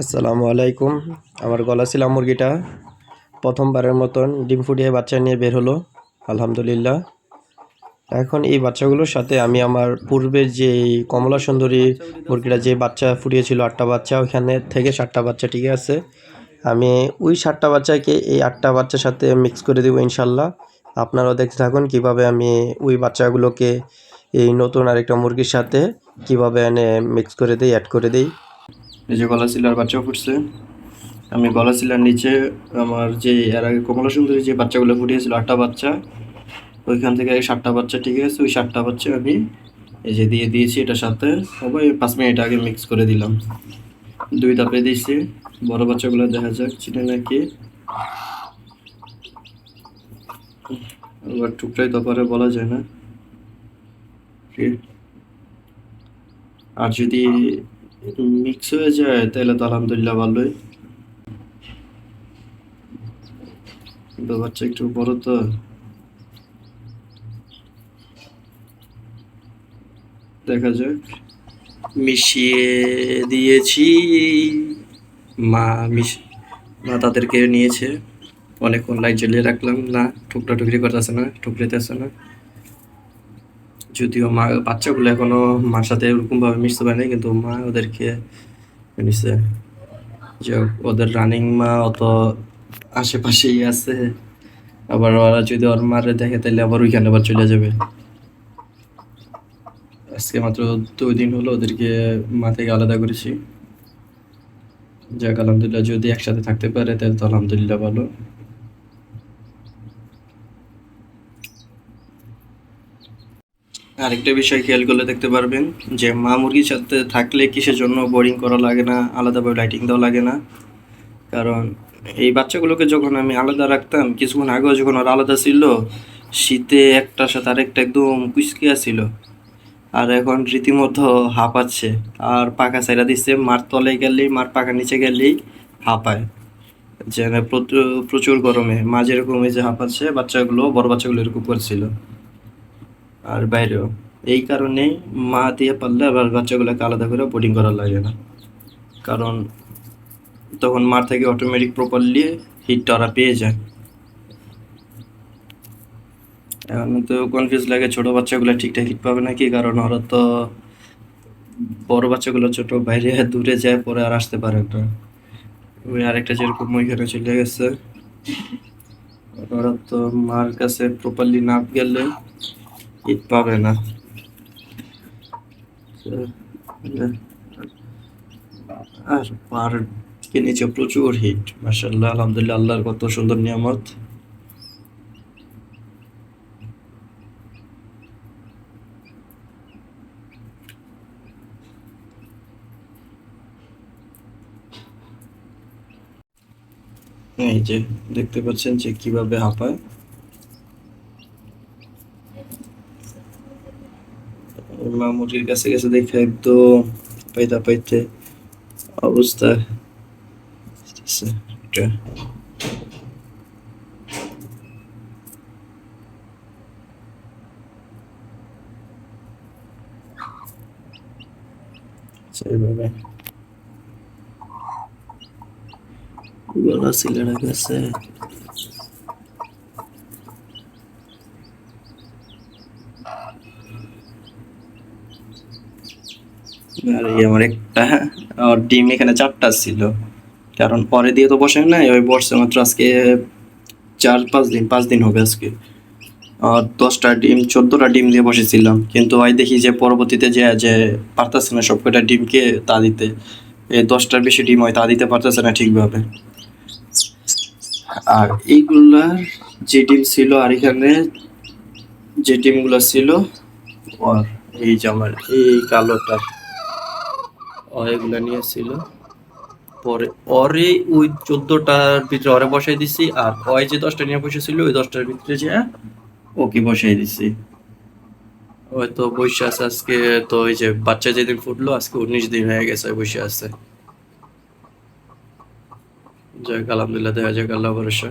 আসসালামু আলাইকুম। আমার গলা ছিল মুরগিটা। প্রথমবারের মতন ডিম ফুটিয়ে বাচ্চা নিয়ে বের হলো, আলহামদুলিল্লাহ। এখন এই বাচ্চাগুলোর সাথে আমি আমার পূর্বের যে কমলা সুন্দরী মুরগিটা যে বাচ্চা ফুটিয়েছিল, আটটা বাচ্চা ওখানে থেকে সাতটা বাচ্চা ঠিক আছে। আমি ওই সাতটা বাচ্চাকে এই আটটা বাচ্চার সাথে মিক্স করে দেবো ইনশাল্লাহ। আপনারাও দেখতে থাকুন কীভাবে আমি ওই বাচ্চাগুলোকে এই নতুন আরেকটা মুরগির সাথে কীভাবে এনে মিক্স করে দিই অ্যাড করে দিই। এই যে গলা শিলার বাচ্চা ফুটছে। আমি গলা শিলার নিচে আমার যে, এর আগে কমলা সুন্দরী যে বাচ্চাগুলো ফুটিয়েছিল, আটটা বাচ্চা, ওইখান থেকে সাতটা বাচ্চা ঠিক আছে, ওই সাতটা বাচ্চা আমি এই যে দিয়ে দিয়েছি এটার সাথে। সবাই পাঁচ মিনিট আগে মিক্স করে দিলাম। দুই ধাপে দিয়েছি। বড় বাচ্চাগুলো দেখা যাক, চিনে নাকি। আবার টুকরাই তো পারে বলা যায় না। আর যদি মিক্স হয়ে যায় তাহলে তো আলহামদুলিল্লাহ ভালোই। কিন্তু একটু বড় তো। দেখা যাক। মিশিয়ে দিয়েছি। মা মিশ মা তাদেরকে নিয়েছে। অনেকক্ষণ লাইট জ্বালিয়ে রাখলাম। না টুকরা টুকরি করতেছে না, টুকরিতেছে না। যদিও মা, বাচ্চাগুলো এখনও মার সাথে ওরকম ভাবে মিশতে পারেনি কিন্তু মা ওদেরকে যে ওদের রানিং মা অত আশেপাশেই আছে। আবার ওরা যদি ওর মারে দেখে, তাহলে আবার ওইখানে আবার চলে যাবে। আজকে মাত্র দুই দিন হলো ওদেরকে মা থেকে আলাদা করেছি। যাক, আলহামদুলিল্লাহ যদি একসাথে থাকতে পারে, তাহলে তো আলহামদুলিল্লাহ ভালো। আরেকটা বিষয় খেয়াল করলে দেখতে পারবেন যে মা মুরগির সাথে থাকলে কিসের জন্য বোরিং করা লাগে না, আলাদাভাবে লাইটিং দেওয়া লাগে না। কারণ এই বাচ্চাগুলোকে যখন আমি আলাদা রাখতাম, কিছুক্ষণ আগেও যখন ওরা আলাদা ছিল, শীতে একটার সাথে আরেকটা একদম কুচকিয়া ছিল। আর এখন রীতিমতো হাঁপাচ্ছে। আর পাখা সাইরা দিচ্ছে, মার তলে গেলেই, মার পাখা নিচে গেলেই হাঁপায়। যেন প্রচুর গরমে। মা যেরকম এই যে হাঁপাচ্ছে, বাচ্চাগুলো, বড় বাচ্চাগুলো এরকম করছিল। আর বাইরেও এই কারণেই মা দিয়ে পারলে আবার বাচ্চাগুলোকে আলাদা করে বোর্ডিং করা লাগে না। কারণ তখন মার থেকে অটোমেটিক প্রপারলি হিটটা ওরা পেয়ে যায়। এখন তো কনফিউজ লাগে, ছোট বাচ্চাগুলো ঠিকঠাক হিট পাবে নাকি? কারণ ওরা তো বড় বাচ্চাগুলো ছোট, বাইরে দূরে যায়, পরে আর আসতে পারে না। ওই আরেকটা যেরকম ওইখানে চলে গেছে। ওরা তো মার কাছে প্রপারলি না গেলে হিট পাবে না আর পার কে নিচে প্রচুর হিট মার্শাল্লাহ আলহামদুলিল্লাহ, আল্লাহর কত সুন্দর নিয়ামত। এই যে, দেখতে পাচ্ছেন যে কীভাবে হাঁপায়। মা মুরগির কাছে গেছে দেখে একদম পাইতা পাইতে অবস্থা আসতেছে এটা আচ্ছা, এইভাবে গলা সিলেটা গেছে আমার একটা আর ডিম এখানে চারটা ছিল। কারণ পরে দিয়ে তো বসে নাই, ওই বসছে মাত্র আজকে চার পাঁচ দিন পাঁচ দিন হবে আজকে। আর দশটা ডিম, চোদ্দোটা ডিম দিয়ে বসেছিলাম। কিন্তু ওই দেখি যে পরবর্তীতে যে যে পারতেছে না সব কটা ডিমকে তা দিতে এই দশটার বেশি ডিম হয়, তা দিতে পারতেছে না ঠিকভাবে। আর এইগুলার যে ডিম ছিল, আর এখানে যে ডিমগুলো ছিল আর এই জামার এই কালোটা। ও নিয়েছিল। পরে ওরে ওই চোদ্দটার ভিতরে ওরে বসাই দিছি, আর ওই যে দশটা নিয়ে বসেছিল, ওই দশটার ভিতরে যে ওকে বসাই দিছি। ওই তো বসে আছে আজকে, তো ওই যে বাচ্চা যেদিন ফুটলো, আজকে উনিশ দিন হয়ে গেছে বসে আছে। জয় আলহামদুলিল্লাহ দেখা যাক, আল্লাহ ভরসা।